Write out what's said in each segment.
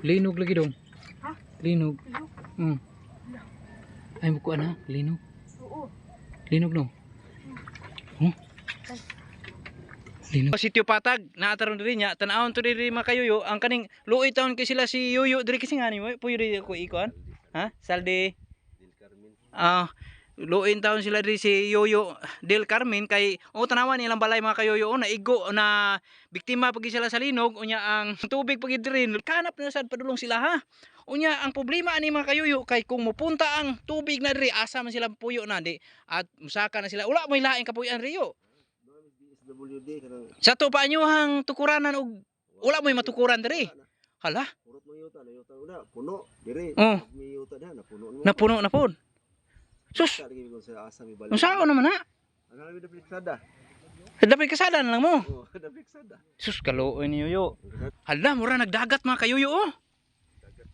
Linog lagi dong. Ha? Linog. Linog? Hmm. Ay, bukuan na. Linog. Oo. Linog no. Hmm? Linog. Sitio Patag, naataron diri niya, tanawon to diri makayuyo, ang kaning luoy taon kay sila si Yuyo diri kasi ngani mo, puyo diri ko ikuan. Ha? Saldi. Ah, luoy taon sila diri si Yuyo Del Carmen kay o tanawan nilang balay mga kayoyo na igo na biktima pagi sila sa linog unya ang tubig pagi diri kanap na sad padulong sila ha. Unya ang problema ani mga kayoyo kay kung mupunta ang tubig na diri asa man sila puyo na di at musaka na sila wala mo ilaing kapuyan riyo. Sa to pa nyo hang tukuranan og wala mo matukuran diri. Hala, Urot mo yuta, na yuta una, puno, dire. Oh. May na, napuno na pod. Sus, unsa naman na? Ano na? Dapat kasada na lang mo. Oh, na piksada. Sus, kaluoy ni Yoyo. Hala, mura nagdagat mga kayuyo oh.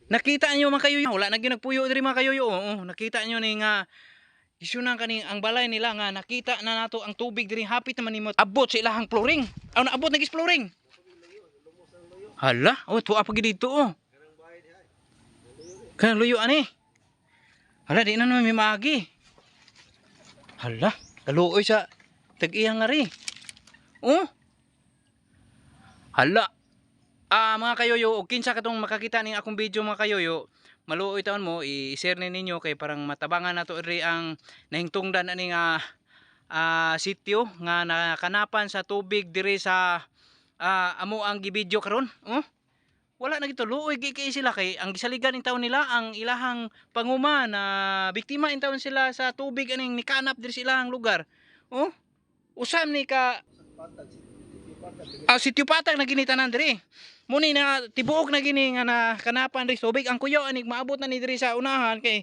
Nakita niyo mga kayuyo, wala na gyud nagpuyo diri mga kayuyo. Oh, nakita niyo ni nga Isunang kani ang balay nila nga nakita na nato ang tubig diri hapit naman nimo abot sa ilahang flooring. Aw naabot nagis flooring. Hala, oh tuwa pa gid dito oh. Kana luyo ani. Hala di na naman may maagi. Hala, kaluoy sa tag-iyang nga. Oh. Hala. Ah, mga kayoyo, kinsa katong makakita ning akong video mga kayoyo, maluoy taon mo i-share ni ninyo kay parang matabangan nato ri ang nahingtungdan ani nga ah, sitio nga nakanapan sa tubig diri sa ah, amo ang gibidyo karon. Oh. Wala na gito luoy gi kay sila kay ang gisaligan in taon nila ang ilahang panguma na biktima in taon sila sa tubig aning nikanap diri sa ilahang lugar. Oh. Usam ni ka Ah, sitio patag na ginitanan diri. Muni na tibuok na gini nga na kanapan ri tubig ang kuyo anig maabot na ni diri sa unahan kay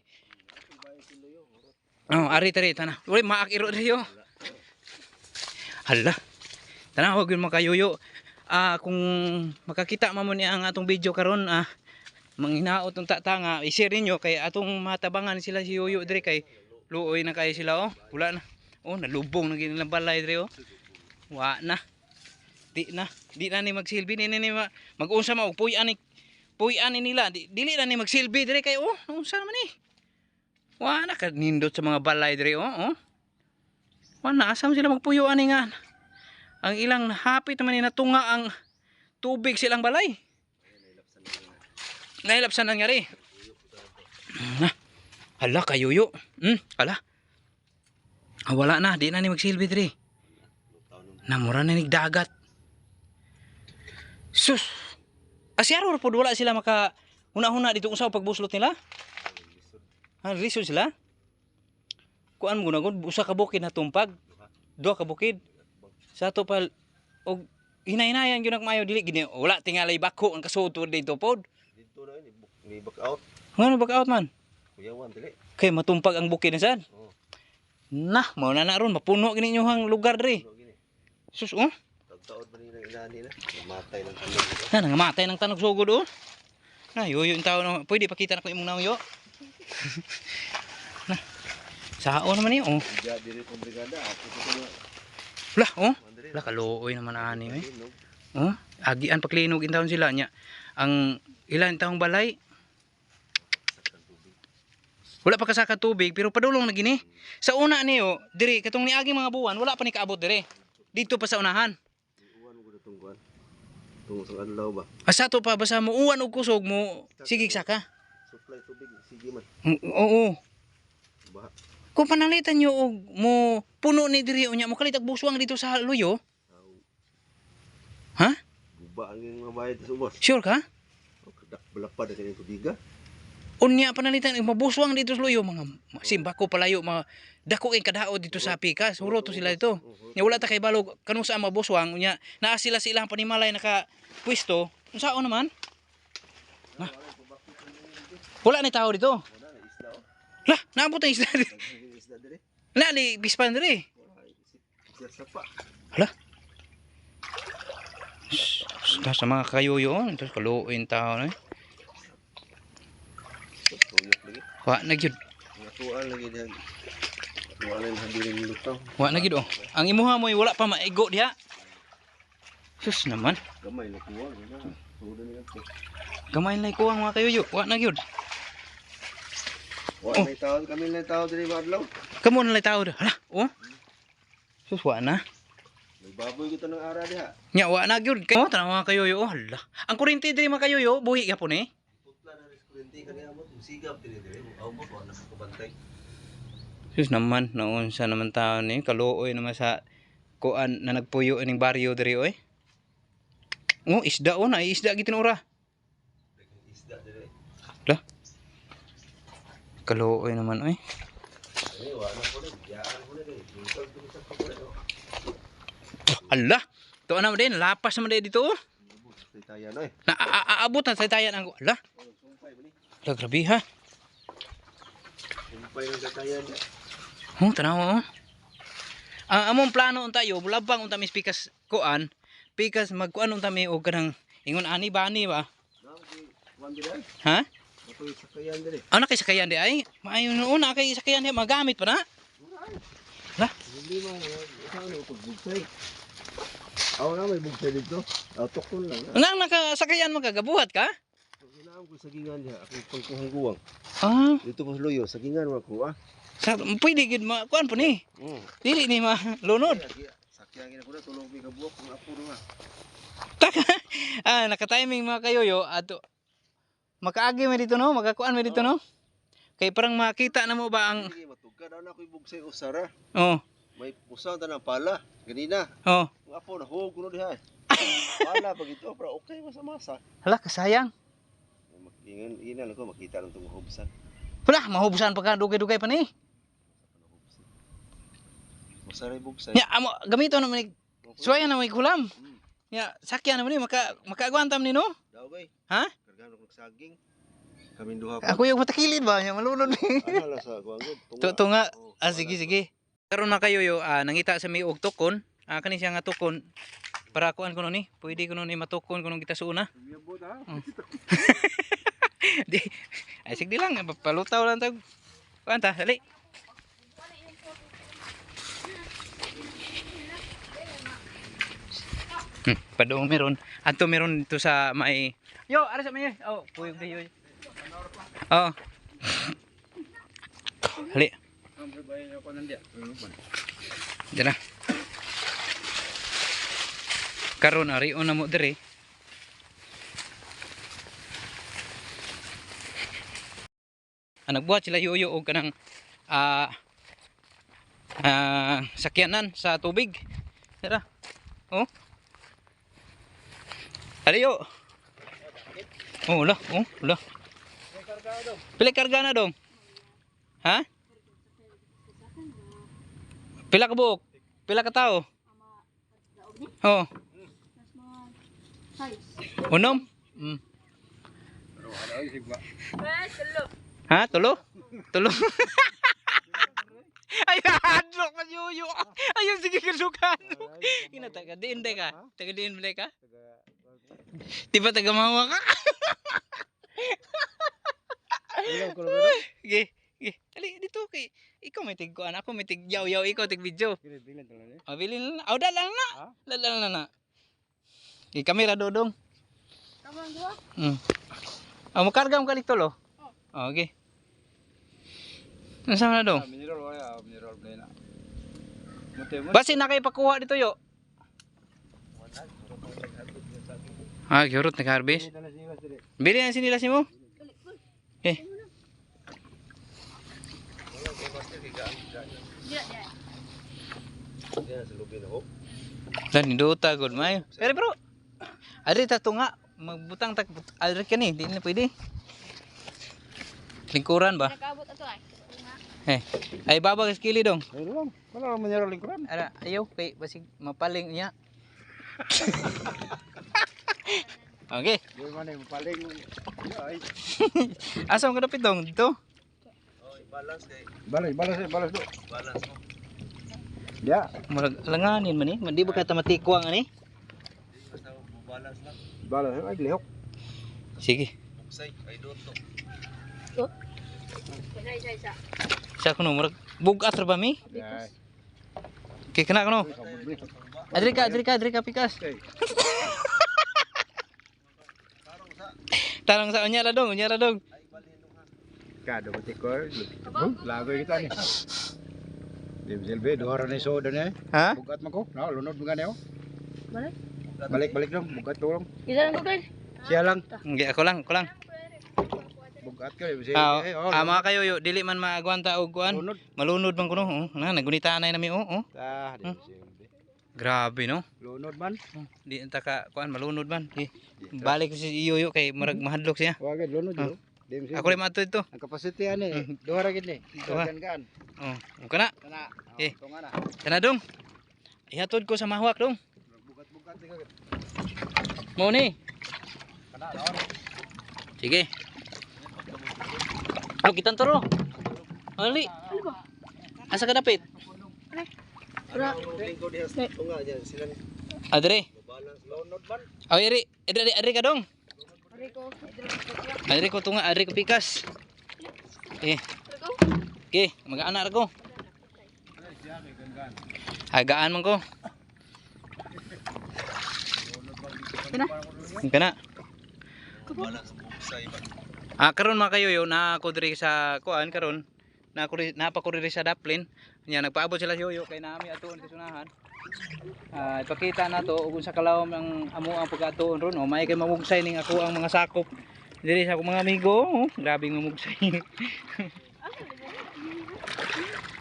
Oh, ari tari tana. Uri maakiro diri yo. Hala. Tana wag yun makayuyo. Ah, kung makakita man mo ni ang atong video karon ah manghinaot tong tatanga i-share ninyo kay atong matabangan sila si Yuyo diri kay luoy na kay sila oh. Wala na. Oh, nalubong na ginilang balay diri oh. Wa na. Di na. Di na ni magsilbi ni ni ma- mag-unsa ma og puy-an ni puy-an ni nila. Di, dili na ni magsilbi diri kay oh, unsa naman ni? Wa na ka nindot sa mga balay diri oh. oh. Wa na asam sila magpuyoan ni nga. Ang ilang hapit naman natunga ang tubig silang balay. Nailapsan na nangyari. Na. Hala kayuyo. Hmm, hala. Ah, wala na, di na ni magsilbi diri. Namura na nigdagat. Sus. Asyaro ra pod wala sila maka huna-huna dito usaw pagbuslot nila. Ha, lisod sila. Kuan mo gunagod usa ka bukid na tumpag. Duha ka bukid. Sa to pa og hinay-hinayan gyud mayo dili gini wala tingalay bako ang kasuod dito pod. Dito na ni ni back out. Ngano back out man? Kuyawan dili. Kay matumpag ang bukid na sad. Oh. Nah, mao na na ron mapuno gini inyong lugar diri. Sus oh. Tagtaod ba nila inani na? Matay lang kami. Na nangamatay ng tanog sugod oh. Na yoyo yung tao na pwede pakita na ko imong nayo. na. Sao naman niyo oh. Diri ko brigada. Ako. Lah oh. Lah kaluoy naman ani eh. Oh, agian paklinog in taon sila nya. Ang ilan taong balay wala pa kasaka tubig pero padulong na gini. Sa una niyo, diri katong niagi mga buwan wala pa ni kaabot diri. Dito pa sa unahan. Uwan ko na tungkuan. Tungo sa adlaw ba? Asa to pa basa mo uwan og kusog mo sigig saka. Supply tubig sige man. Mm, Oo. Baha. Kung panalitan nyo og mo puno ni diri unya mo kalitag buswang dito sa luyo, ha? Guba ang mga bayad sa ubos. Sure ka? Kadak balapad ang kanyang tubiga. Unya panalitan og mabuswang dito sa luyo mga simba ko palayo mga dako kay kadao dito sa Pikas. Huro to sila dito. Nya wala ta kay balog kanung sa mabuswang unya naa sila sa ilang panimalay naka pwesto. Unsaon naman? Ha? Wala ni tao dito. Na isda oh. Lah, naabot ang isla. diri. Isda dire. Na ni bispan diri. Wala isda sapa. Sa mga kayuyo, ito kaluoy tao na. eh. Wa na gyud. Mga tuan lagi diyan. Wala yung hadirin lutaw. Wa na gyud oh. Ang imuha mo wala pa maigo diha. Sus naman. Gamay na po. Gamay na ikuha mga kayuyo. Wa na gyud. Wa may tao kami na tao diri madlaw. Kamo na lay tao. Hala, oh. Sus wa na. May baboy kita ng ara diha. Nya wa na gyud. Kamo tanaw mga kayuyo. Oh, hala. Ang kuryente diri mga kayuyo, buhi gyapon eh. Putla na restaurante kaniya mo sigap diri diri. Aw mo wa na kabantay. Sus naman, naunsa naman tao ni kaluoy naman sa kuan na nagpuyo ining baryo diri oy. Oh, isda oh, na isda gitin ora. Isda diri. Kaluoy naman oy. Ani wa na na din lapas naman din dito oh. Tayan. Na aabot na sa tayan ang ni. Ala grabe ha. Sumpay ng diha. Oh, tanaw oh. Ang among plano unta yo, bulabang unta mi pikas kuan. Pikas magkuan unta mi og kanang ingon ani bani ba? Juan diri. Ha? Matoy sa kayan diri. Ah, na kay sakayan di ay. Maayo no na kay sakayan di magamit pa na. Lah, Hindi man ikaw na pag bugsay. Aw na may bugsay dito. Aw tukon lang. nang nakasakayan magagabuhat ka? Ginaam ko sa gingan diha. Ako pangkuhang guwang. Ah, Dito po loyo sa gingan wa ko ah. sa pwede gid ma kuan po ni. Mm. Dili ni ma lunod. Sakyan gina ko na tulong mi kabuok kung apo nga. Taka. ah, naka-timing mga kayoyo ato. Makaagi mi dito no, magakuan mi dito no. Kay parang makita na mo ba ang Sige matugka daw na ko bugsay usara. oh, May pusaw ta ng pala. Ganina. oh. Kung apo na hug kuno diha. Pala pag ito para okay masa-masa. Hala kasayang. Ingan ina lang ko makita lang tong hubsan. Wala, mahubusan pa ka dugay-dugay pa ni. Usaray bugsay. Nya amo gamito na man Okay. suwayan na may kulam. Mm. Nya sakyan na man ni maka makaagwantam ni no. Daw bay. Ha? Kargan ko saging. Kaming duha pa. Ako yung matakilid ba nya malunod ni. Ano sa? Tu- tunga. Oh, Ah sige sige. Karon na kayo yo ah, nangita sa may og tukon. Ah kani siya nga tukon. Para kuan kuno ni, pwede kuno ni matukon kuno kita suuna. Yabot, ha? Di. Ay sige lang, palutaw lang tag. Kuan ta, dali. Hmm, padong meron. Ato meron dito sa may Yo, ara sa may. Oh, puyog di yoy. Oh. Hali. Na. Karon ari na mo dire. Ah, nagbuhat sila yuyo og kanang ah ah, sakyanan sa tubig. Tara. Oh. Aliyo. Oh, wala. Oh, wala. Pila karga na dong? Ha? Pila ka buok? Pila ka tao? Oh. Unom? Mm. Ha? Tulo? Tulo? Ay, hadlok pa yuyo. Ayun, sige kalukan. Ina, taga diin ka? Taga diin ka? Di ba taga mawa ka? Ge, ge. Ali, dito kay ikaw may tigkuan, ako may tig yaw ikaw tig video. Oh, bilin na. Oh, dala na. Dala na na. Di kamera dodong. Hmm. Ah, mo karga mo kalik tolo. Oh, okay. Nasaan na dong? Mineral wala, mineral blena. Basi na kayo pakuha dito yo. Ah, gyurot nag-harvest. Bili na sinilas mo. Eh. Na. Dan niduta good mayo. Pero bro. Adri ta tunga magbutang tak adri ka ni, di na pwede. Lingkuran ba? Nakaabot ato ay. Eh. Ay baba ka skili dong. Ayun lang. Wala mineral lingkuran. Ara, ayaw kay basig mapaling niya. okay. Di man ay mapaling. Ay. Asa mo kadapit dong dito? Oh, balance kay. Balance, balance, balance do. Balance mo. Ya, Murag langanin man ni, mandi ba ka tamatikwang ani? basta balance lang. Balance ay lihok. Sige. Buksay ay isa isa. Sa kuno murag bugat ra ba mi? Ay. Kay kana kuno. Adri ka, adri ka, adri ka pikas. Tarong sa unya ra dong, unya ra dong. Kado ko. Lago kita ni. Di silbi dua orang ni soda ni. Ha? Bukat man ko. Na lunod mga niyo. Balik? Balik balik dong. Bukat tulong. Isa lang ko guys. Siya lang. Hindi ako lang, ako lang. Bukat ko. Di Ah, silbi. ah, mga kayoyo, dili man maagwanta og kuan. Lunod. Malunod man kuno. Oh, na nagunita na nami oh. oh. Ah, di Hmm. silbi. Grabe no. Lunod man. Di ta ka kuan malunod man. Eh, balik ko si Yoyo kay marag mahadlok siya. Wagad lunod Ah. yo. Di. Ako rin mato ito. Ang capacity ani. Hmm. Duha ra gid ni. Duha. Duha kan. Oh. Kana. Eh. Tunga na. Kana dong. Ihatod ko sa mahwak dong. Bukat-bukat ni kagad. Mo ni. Kana lawan. Sige. Lo kitan toro. Ali. Asa ka dapit? Ura. Ni Adre. man. Oh, iri. Adre, adre ka dong. Ko. Ko. Adre ko tunga, adre ko pikas. Eh, ko. okay, mag-anak ko. Hagaan man ko. Kana. Kana. Ah, karon mga kayo yo na ako diri sa kuan karon. Na ako ri- napa ko diri sa Daplin. Nya nagpaabot sila yoyo kay nami atuon sa sunahan. Ah, ipakita na to ug sa kalawom ang amo ang pagkatuon ron. O may kay mamugsay ning ako ang mga sakop diri sa akong mga amigo. Oh, grabe mamugsay.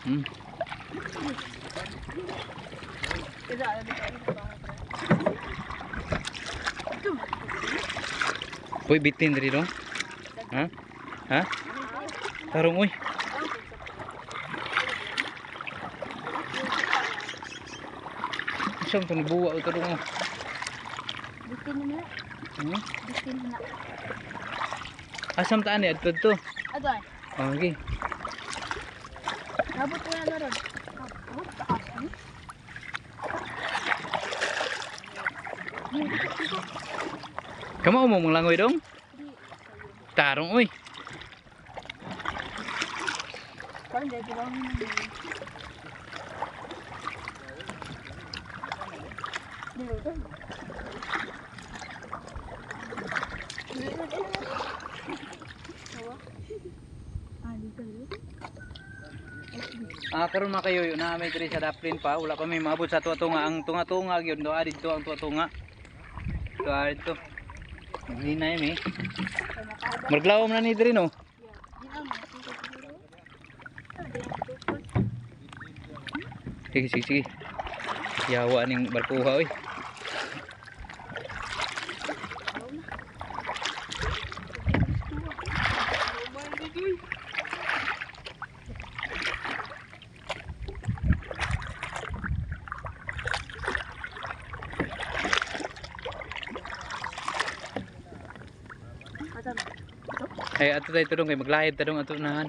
hmm. Uy, bitin diri dong. Ha? Ha? Tarong uy. Isang tunibuwa o tarong oh. Bitin na. Hmm? Bitin na. Asam taan ni adto to. Ato ay. Oh, okay. Nabot ko na ron. Oh, taas ni. Kamo mo mong langoy dong? Tarong uy. Parang dahil ko lang Dilo to. Dilo to. Hawa. Ah, dito dito. Ah, karon mga na may diri sa Daplin pa, wala pa may maabot sa tuwa-tunga. Ang tunga-tunga gyud do adit to ang tuwa-tunga. To adit to. Hinay mi. Kaya nakahaba. Marglawom na ni diri no. Na. Dito na. Sige, sige, sige. Yawa ning barkuha oy. Atan. Ay ato tayo tudong kay maglahid ta dong ato unahan.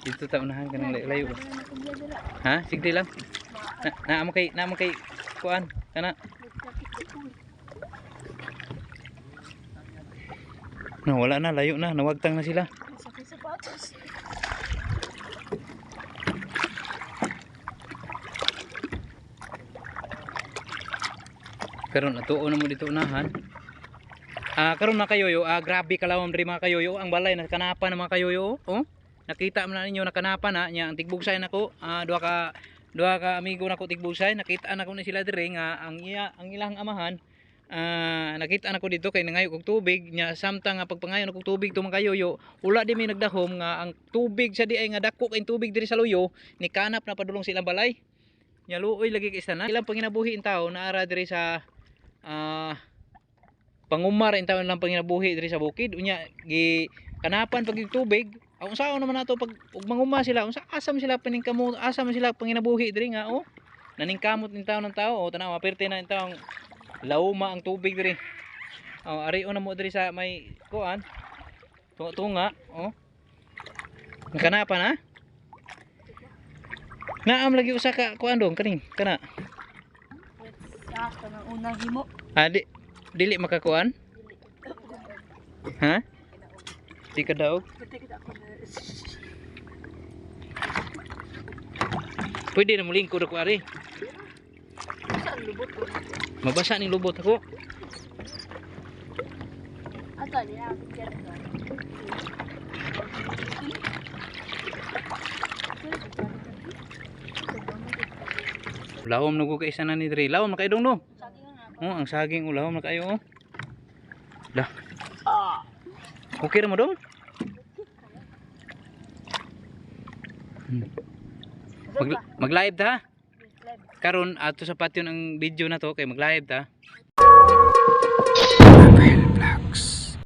Dito ta unahan kanang lay- layo. Ha? Sige lang. Na naamo kay naamo kay kuan kana. No, wala na layo na, nawagtang na sila. Karon atuon na mo dito unahan. Ah, karon mga kayoyo, ah, grabe kalawom diri mga kayoyo. Ang balay na kanapan ng mga kayoyo, oh. Nakita mo na ninyo nakanapan na nya ang tigbugsay nako. Ah, duha ka duha ka amigo nako tigbugsay. Nakita na ko ni sila diri nga ang iya ang ilang amahan ah nakita na ko dito kay nangayo kog tubig nya samtang nga pagpangayo na kog tubig mga kayoyo wala di may nagdahom nga ang tubig sa di ay nga dako kay tubig diri sa luyo ni kanap na padulong silang balay nya luoy lagi kay na ilang panginabuhi in tao naara diri sa ah pangumar in taon lang panginabuhi diri sa bukid. Unya gi kanapan pag tubig. Ang usaon naman nato pag ug manguma sila unsa asam sila paningkamot asam sila panginabuhi diri nga oh. Naningkamot in taon ng tao oh tanawa perti na in taong lauma ang tubig diri. Oh ari na mo diri sa may kuan. Tunga tunga oh. Nakanapan ha Naam lagi usa ka kuan dong kaning kana? Sa unang himo. Ah, di, dili makakuan? Ha? Di ka daog? Pwede na ari. Saan lubot ko? Mabasa ni lubot ako. Niya. Buka niya. Lahom na ni Dre. Lahom na kayo dong no. Oh, ang saging ulahom na kayo oh. Dah. Okay ra mo dong? Hmm. Mag, mag-live ta? Karon ato sa patio ng video na to kay mag-live ta.